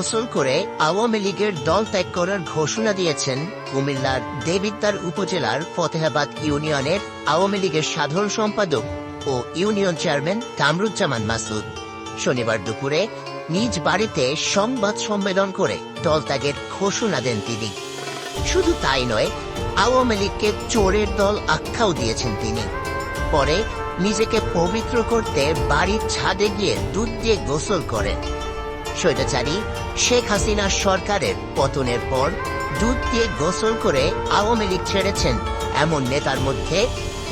গোসল করে আওয়ামী লীগের দল ত্যাগ করার ঘোষণা দিয়েছেন কুমিল্লার দেবিদ্বার উপজেলার ফতেহাবাদ ইউনিয়নের আওয়ামী লীগের সাধারণ সম্পাদক ও ইউনিয়ন চেয়ারম্যান কামরুজ্জামান মাসুদ। শনিবার দুপুরে নিজ বাড়িতে সংবাদ সম্মেলন করে দল ত্যাগের ঘোষণা দেন তিনি। শুধু তাই নয়, আওয়ামী লীগকে চোরের দল আখ্যাও দিয়েছেন তিনি। পরে নিজেকে পবিত্র করতে বাড়ির ছাদে গিয়ে দুধ দিয়ে গোসল করেন। স্বৈরাচারী শেখ হাসিনা সরকারের পতনের পর দুধ দিয়ে গোসল করে আওয়ামী লীগ ছেড়েছেন এমন নেতার মধ্যে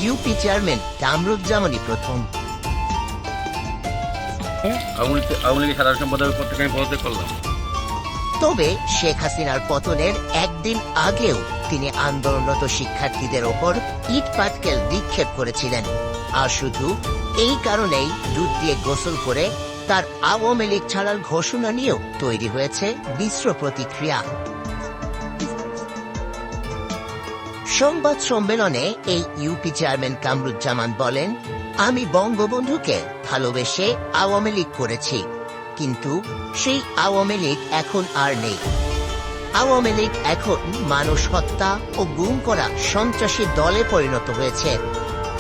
ইউপি চেয়ারম্যান কামরুজ্জামানই প্রথম। আওয়ামী লীগের সাধারণ সম্পাদকের পদ আমি পদত্যাগ করলাম। তবে শেখ হাসিনার পতনের একদিন আগেও তিনি আন্দোলনরত শিক্ষার্থীদের ওপর ইট পাটকেল নিক্ষেপ করেছিলেন। আর শুধু এই কারণেই দুধ দিয়ে গোসল করে তার আওয়ামী লীগ ছাড়ার ঘোষণা নিয়েও তৈরি হয়েছে মিশ্র প্রতিক্রিয়া। সংবাদ সম্মেলনে এই ইউপি চেয়ারম্যান কামরুজ্জামান বলেন, আমি বঙ্গবন্ধুকে ভালোবেসে আওয়ামী লীগ করেছি, কিন্তু সেই আওয়ামী লীগ এখন আর নেই। আওয়ামী লীগ এখন মানুষ হত্যা ও গুম করা সন্ত্রাসী দলে পরিণত হয়েছে।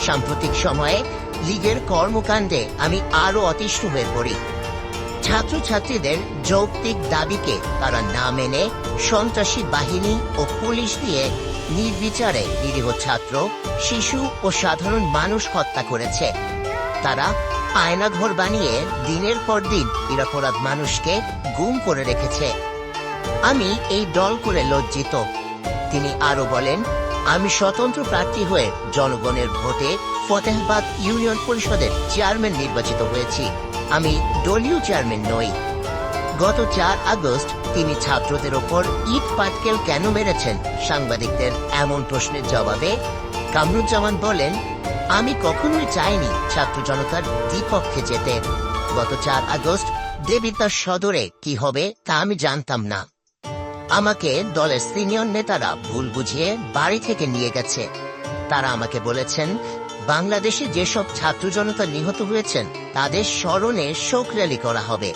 সাম্প্রতিক সময়ে লীগের কর্মকাণ্ডে আমি আরও অতিষ্ঠ হয়ে পড়ি। ছাত্রছাত্রীদের যৌক্তিক দাবিকে তারা না মেনে সন্ত্রাসী বাহিনী ও পুলিশ দিয়ে নির্বিচারে নিরীহ ছাত্র, শিশু ও সাধারণ মানুষ হত্যা করেছে। তারা আয়নাঘর বানিয়ে দিনের পর দিন নিরাপরাধ মানুষকে গুম করে রেখেছে। আমি এই দল করে লজ্জিত। তিনি আরও বলেন, আমি স্বতন্ত্র প্রার্থী হয়ে জনগণের ভোটে ফতেহাবাদ ইউনিয়ন পরিষদের চেয়ারম্যান নির্বাচিত হয়েছি। আমি দলীয় চেয়ারম্যান নই। গত চার আগস্ট তিনি ছাত্রদের ওপর ইট পাটকেল কেন মেরেছেন সাংবাদিকদের এমন প্রশ্নের জবাবে কামরুজ্জামান বলেন, আমি কখনোই চাইনি ছাত্র জনতার দ্বিপক্ষে যেতে। গত চার আগস্ট দেবিদ্যার সদরে কি হবে তা আমি জানতাম না। আমাকে দলের সিনিয়র নেতারা ভুল বুঝিয়ে বাড়ি থেকে নিয়ে গেছে। তারা আমাকে বলেছেন বাংলাদেশে যেসব ছাত্র জনতা নিহত হয়েছেন, তাদের স্মরণে শোক র্যালি করা হবে।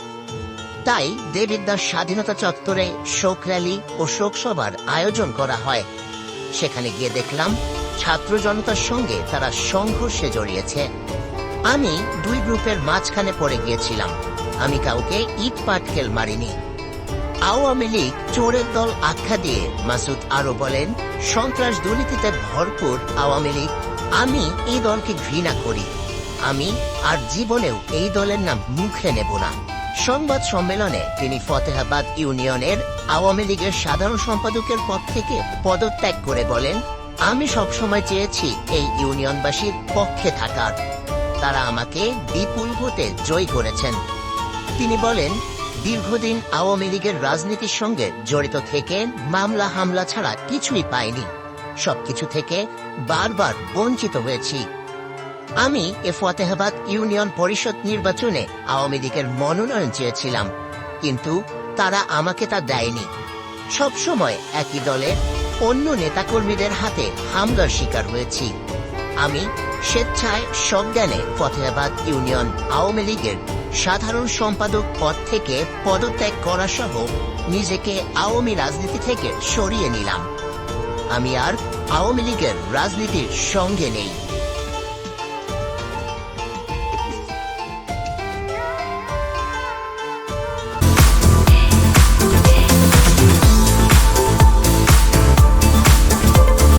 তাই দেবিদ্যার স্বাধীনতা চত্বরে শোক র্যালি ও শোক সভার আয়োজন করা হয়। সেখানে গিয়ে দেখলাম, ছাত্র জনতার সঙ্গে তারা সংঘর্ষে জড়িয়েছে। আমি দুই গ্রুপের মাঝখানে পড়ে গিয়েছিলাম। আমি কাউকে ইট পাটকেল মারিনি। আওয়ামী লীগ চোরের দল আখ্যা দিয়ে মাসুদ আরও বলেন, সন্ত্রাস দুর্নীতিতে ভরপুর আওয়ামী লীগ। আমি এই দলকে ঘৃণা করি। আমি আর জীবনেও এই দলের নাম মুখে নেব না। সংবাদ সম্মেলনে তিনি ফতেহাবাদ ইউনিয়নের আওয়ামী লীগের সাধারণ সম্পাদকের পদ থেকে পদত্যাগ করে বলেন, আমি সবসময় চেয়েছি এই ইউনিয়নবাসীর পক্ষে থাকার। তারা আমাকে বিপুল ভোটে জয় করেছেন। তিনি বলেন, দীর্ঘদিন আওয়ামী লীগের রাজনীতির সঙ্গে জড়িত থেকে মামলা হামলা ছাড়া কিছুই পাইনি। সবকিছু থেকে বারবার বঞ্চিত হয়েছি। আমি এ ফতেহাবাদ ইউনিয়ন পরিষদ নির্বাচনে আওয়ামী লীগের মনোনয়ন চেয়েছিলাম, কিন্তু তারা আমাকে তা দেয়নি। সবসময় একই দলের অন্য নেতাকর্মীদের হাতে হামলার শিকার হয়েছি। আমি স্বেচ্ছায় সজ্ঞানে ফতেহাবাদ ইউনিয়ন আওয়ামী লীগের সাধারণ সম্পাদক পদ থেকে পদত্যাগ করা সহ নিজেকে আওয়ামী রাজনীতি থেকে সরিয়ে নিলাম। আমি আর আওয়ামী লীগের রাজনীতির সঙ্গে নেই।